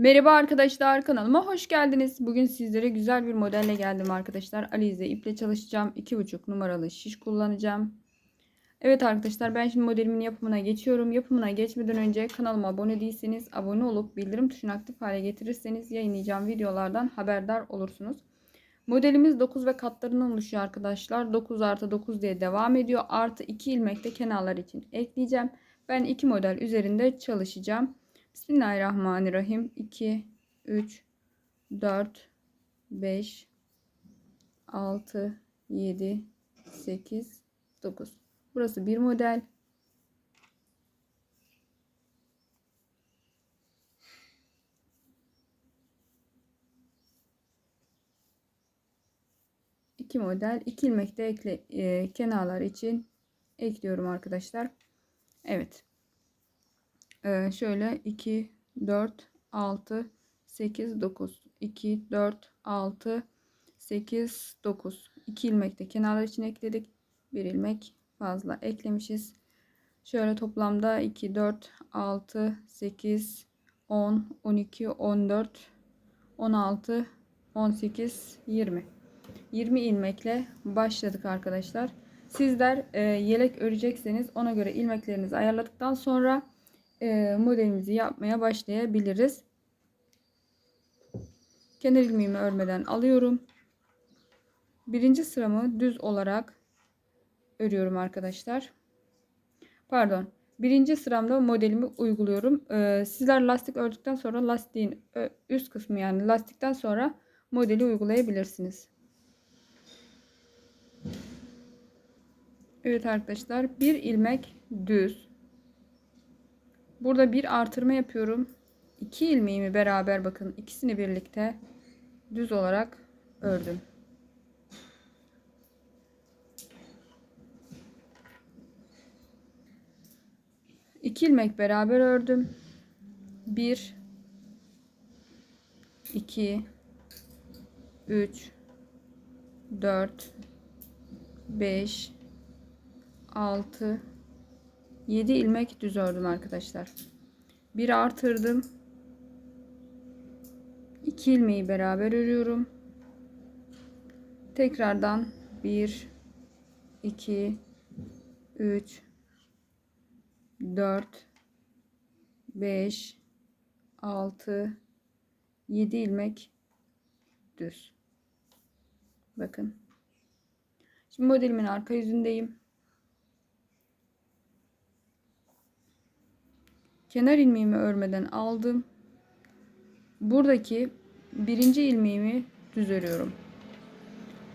Merhaba arkadaşlar kanalıma hoş geldiniz. Bugün sizlere güzel bir modelle geldim arkadaşlar. Alize iple çalışacağım. 2,5 numaralı şiş kullanacağım. Evet arkadaşlar ben şimdi modelimin yapımına geçiyorum. Yapımına geçmeden önce kanalıma abone değilseniz abone olup bildirim tuşunu aktif hale getirirseniz yayınlayacağım videolardan haberdar olursunuz. Modelimiz 9 ve katlarından oluşuyor arkadaşlar. 9 artı 9 diye devam ediyor. Artı 2 ilmek de kenarlar için ekleyeceğim. Ben iki model üzerinde çalışacağım. Bismillahirrahmanirrahim. 2, 3, 4, 5, 6, 7, 8, 9. Burası bir model. İki model. iki ilmek de ekle, e, kenarlar için ekliyorum arkadaşlar. Evet. Ee, şöyle 2, 4, 6, 8, 9. 2, 4, 6, 8, 9. 2 ilmek de kenarlar için ekledik. 1 ilmek fazla eklemişiz. Şöyle toplamda 2, 4, 6, 8, 10, 12, 14, 16, 18, 20. 20 ilmekle başladık arkadaşlar. Sizler e, yelek örecekseniz ona göre ilmeklerinizi ayarladıktan sonra e, modelimizi yapmaya başlayabiliriz. Kenar ilmeğimi örmeden alıyorum. Birinci sıramı düz olarak örüyorum arkadaşlar. Pardon. Birinci sıramda modelimi uyguluyorum. Ee, sizler lastik ördükten sonra lastiğin üst kısmı yani lastikten sonra modeli uygulayabilirsiniz. Evet arkadaşlar bir ilmek düz Burada bir artırma yapıyorum. İki ilmeğimi beraber bakın ikisini birlikte düz olarak ördüm. İki ilmek beraber ördüm. Bir, iki, üç, dört, beş, altı. 7 ilmek düz ördüm arkadaşlar. Bir artırdım. 2 ilmeği beraber örüyorum. Tekrardan 1 2 3 4 5 6 7 ilmek düz. Bakın. Şimdi modelimin arka yüzündeyim. Kenar ilmeğimi örmeden aldım. Buradaki birinci ilmeğimi düz örüyorum.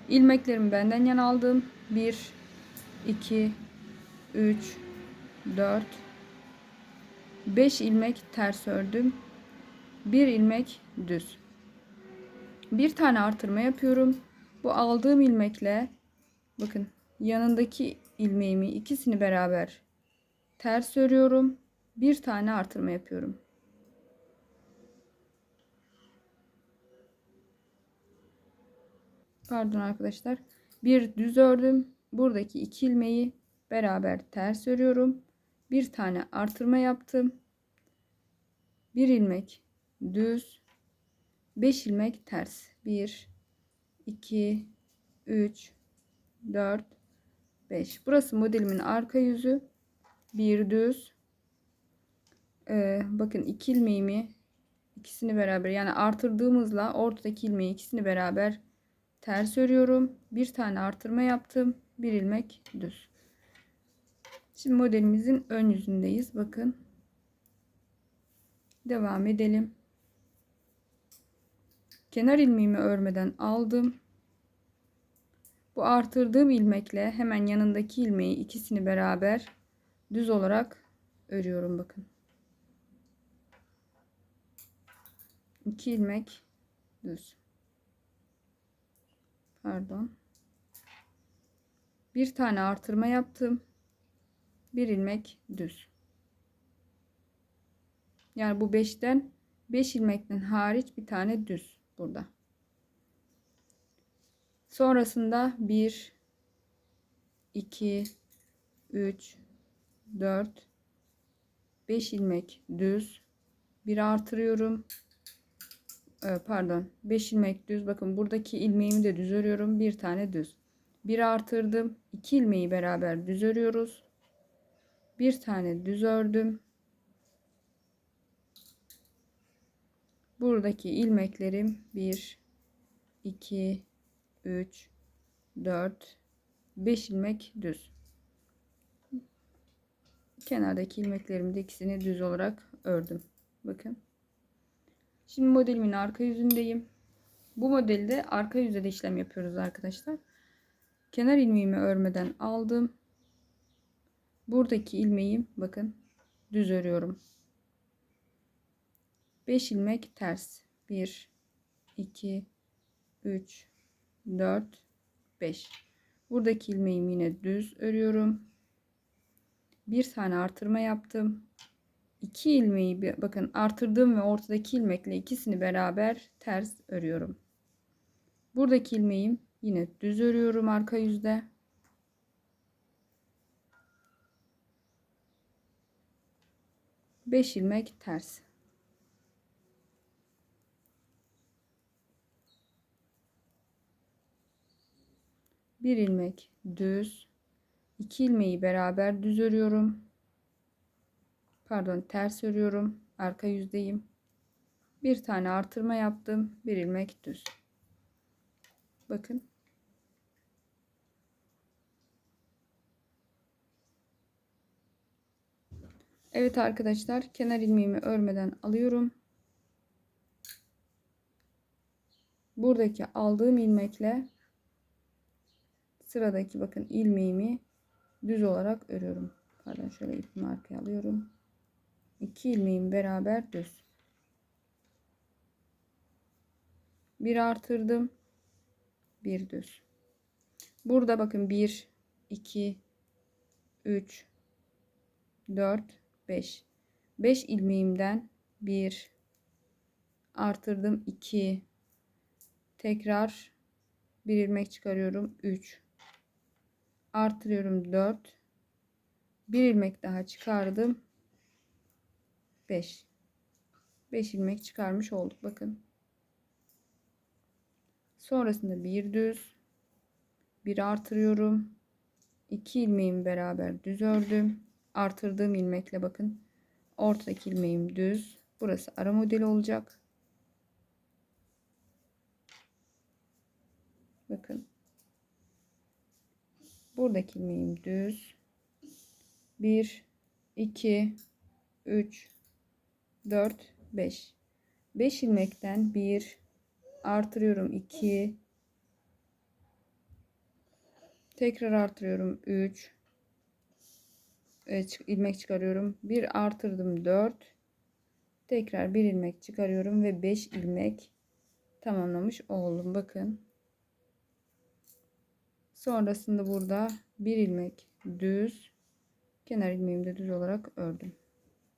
İlmeklerimi benden yana aldım. 1 2 3 4 5 ilmek ters ördüm. 1 ilmek düz. Bir tane artırma yapıyorum. Bu aldığım ilmekle bakın yanındaki ilmeğimi ikisini beraber ters örüyorum bir tane artırma yapıyorum. Pardon arkadaşlar. Bir düz ördüm. Buradaki iki ilmeği beraber ters örüyorum. Bir tane artırma yaptım. Bir ilmek düz. Beş ilmek ters. Bir, iki, üç, dört, beş. Burası modelimin arka yüzü. Bir düz e, bakın iki ilmeğimi ikisini beraber yani artırdığımızla ortadaki ilmeği ikisini beraber ters örüyorum. Bir tane artırma yaptım. Bir ilmek düz. Şimdi modelimizin ön yüzündeyiz. Bakın. Devam edelim. Kenar ilmeğimi örmeden aldım. Bu artırdığım ilmekle hemen yanındaki ilmeği ikisini beraber düz olarak örüyorum bakın. 2 ilmek düz. Pardon. Bir tane artırma yaptım. Bir ilmek düz. Yani bu 5'ten 5 ilmekten hariç bir tane düz burada. Sonrasında 1 2 3 4 5 ilmek düz bir artırıyorum pardon 5 ilmek düz. Bakın buradaki ilmeğimi de düz örüyorum. Bir tane düz. Bir artırdım. 2 ilmeği beraber düz örüyoruz. Bir tane düz ördüm. Buradaki ilmeklerim 1 2 3 4 5 ilmek düz. Kenardaki ilmeklerimi de ikisini düz olarak ördüm. Bakın Şimdi modelimin arka yüzündeyim. Bu modelde arka yüzde de işlem yapıyoruz arkadaşlar. Kenar ilmeğimi örmeden aldım. Buradaki ilmeğim bakın düz örüyorum. 5 ilmek ters. 1 2 3 4 5. Buradaki ilmeğimi yine düz örüyorum. Bir tane artırma yaptım. 2 ilmeği bakın artırdığım ve ortadaki ilmekle ikisini beraber ters örüyorum. Buradaki ilmeğim yine düz örüyorum arka yüzde. Beş ilmek ters. Bir ilmek düz. iki ilmeği beraber düz örüyorum pardon ters örüyorum. Arka yüzdeyim. Bir tane artırma yaptım. Bir ilmek düz. Bakın. Evet arkadaşlar kenar ilmeğimi örmeden alıyorum. Buradaki aldığım ilmekle sıradaki bakın ilmeğimi düz olarak örüyorum. Pardon şöyle ipimi arkaya alıyorum 2 ilmeğim beraber düz. Bir artırdım. Bir düz. Burada bakın 1 2 3 4 5 5 ilmeğimden 1 artırdım. 2 tekrar bir ilmek çıkarıyorum. 3 artırıyorum. 4 bir ilmek daha çıkardım 5 5 ilmek çıkarmış olduk bakın. Sonrasında bir düz. Bir artırıyorum. 2 ilmeğimi beraber düz ördüm. Artırdığım ilmekle bakın. Ortadaki ilmeğim düz. Burası ara modeli olacak. Bakın. Buradaki ilmeğim düz. 1 2 3 4 5 5 ilmekten 1 artırıyorum 2 tekrar artırıyorum 3 evet, ilmek çıkarıyorum. 1 artırdım 4 tekrar 1 ilmek çıkarıyorum ve 5 ilmek tamamlamış oldum. Bakın. Sonrasında burada 1 ilmek düz kenar ilmeğimi de düz olarak ördüm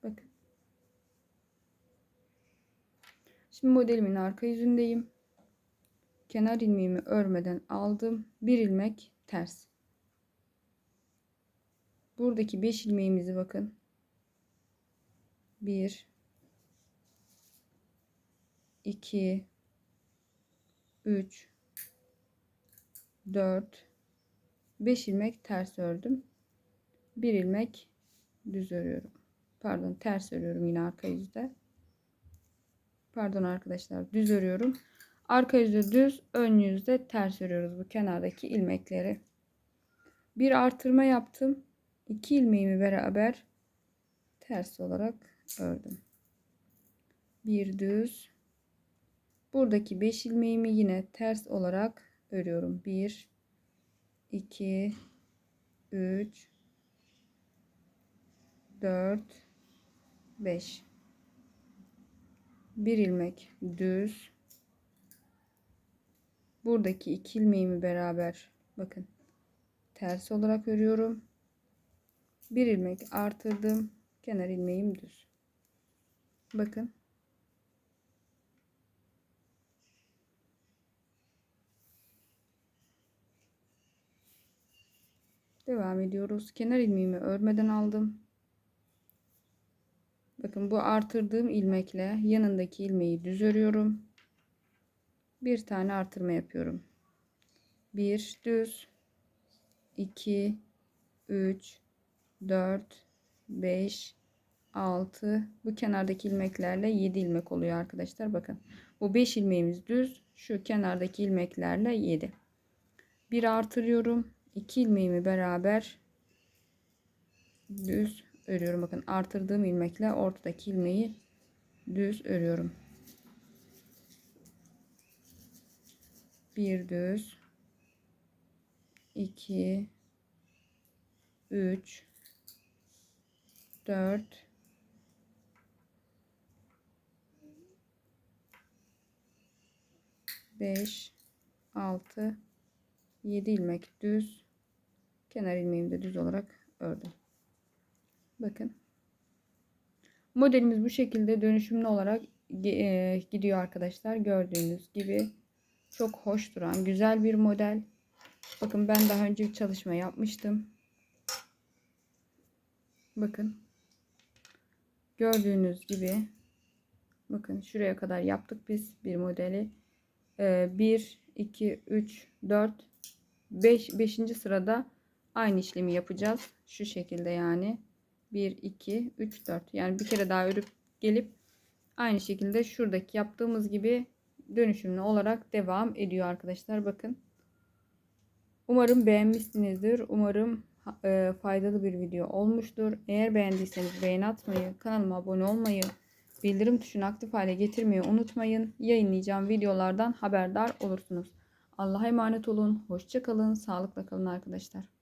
bakın Şimdi modelimin arka yüzündeyim. Kenar ilmeğimi örmeden aldım. Bir ilmek ters. Buradaki 5 ilmeğimizi bakın. 1 2 3 4 5 ilmek ters ördüm. 1 ilmek düz örüyorum. Pardon ters örüyorum yine arka yüzde pardon arkadaşlar düz örüyorum. Arka yüzde düz, ön yüzde ters örüyoruz bu kenardaki ilmekleri. Bir artırma yaptım. 2 ilmeğimi beraber ters olarak ördüm. Bir düz. Buradaki 5 ilmeğimi yine ters olarak örüyorum. 1 2 3 4 5 bir ilmek düz. Buradaki iki ilmeğimi beraber bakın ters olarak örüyorum. Bir ilmek artırdım. Kenar ilmeğim düz. Bakın. Devam ediyoruz. Kenar ilmeğimi örmeden aldım Bakın bu artırdığım ilmekle yanındaki ilmeği düz örüyorum. bir tane artırma yapıyorum. 1 düz. 2 3 4 5 6 bu kenardaki ilmeklerle 7 ilmek oluyor arkadaşlar. Bakın bu 5 ilmeğimiz düz şu kenardaki ilmeklerle 7 bir artırıyorum. 2 ilmeğimi beraber düz örüyorum. Bakın artırdığım ilmekle ortadaki ilmeği düz örüyorum. Bir düz. 2 3 4 5 6 7 ilmek düz. Kenar ilmeğimi de düz olarak ördüm bakın. Modelimiz bu şekilde dönüşümlü olarak e, gidiyor arkadaşlar. Gördüğünüz gibi çok hoş duran güzel bir model. Bakın ben daha önce bir çalışma yapmıştım. Bakın. Gördüğünüz gibi bakın şuraya kadar yaptık biz bir modeli. 1 2 3 4 5 5. sırada aynı işlemi yapacağız. Şu şekilde yani 1 2 3 4 yani bir kere daha örüp gelip aynı şekilde şuradaki yaptığımız gibi dönüşümlü olarak devam ediyor arkadaşlar. Bakın. Umarım beğenmişsinizdir. Umarım e, faydalı bir video olmuştur. Eğer beğendiyseniz beğeni atmayı kanalıma abone olmayı bildirim tuşunu aktif hale getirmeyi unutmayın. Yayınlayacağım videolardan haberdar olursunuz. Allah'a emanet olun. Hoşça kalın. Sağlıkla kalın arkadaşlar